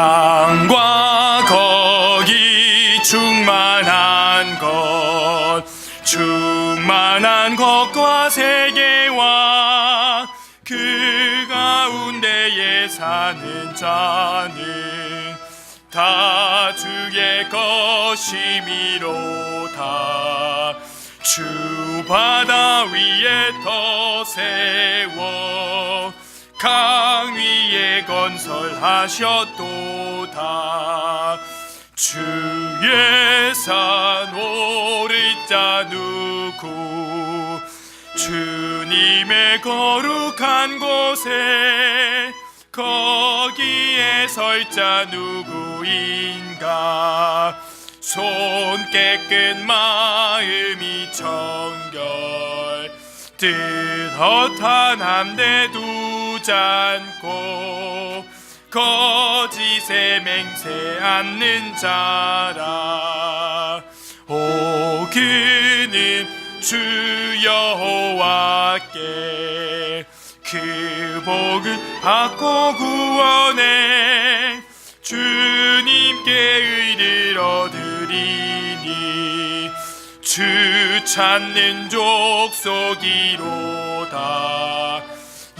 땅과 거기 충만한 것 충만한 것과 세계와 그 가운데에 사는 자는 다 주의 것이미로다 주 바다 위에 더 세워 강 위에 건설하셨도다. 주의 산 오를 자 누구 주님의 거룩한 곳에 거기에 설자 누구인가? 손 깨끗 마음이 청결 뜻허탄 함대 두 지 않고 거짓에 맹세 않는 자라. 오 그는 주 여호와께 그 복을 받고 구원해 주님께 의를 얻으리니 주 찾는 족속이로다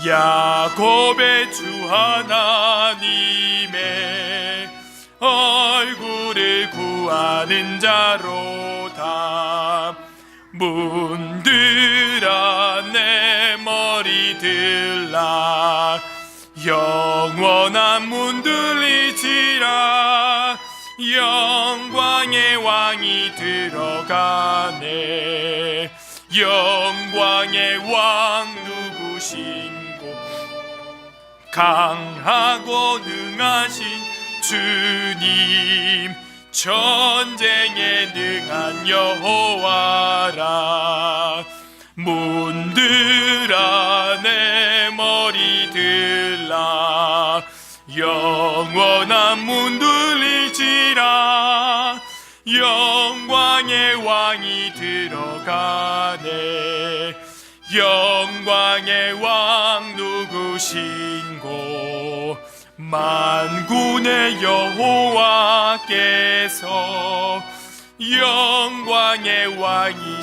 야곱의 주 하나님의 얼굴을 구하는 자로 다 문들아 내 머리 들라. 영원한 문들리지라. 영광의 왕이 들어가네. 영광의 왕 누구신고 강하고 능하신 주님 전쟁에 능한 여호와라. 문들아 내 머리 들라. 영원한 문 들리지라. 영광의 왕이 들어가네. 영광의 왕누 구신고 만군의 여호와께서 영광의 왕이시리로다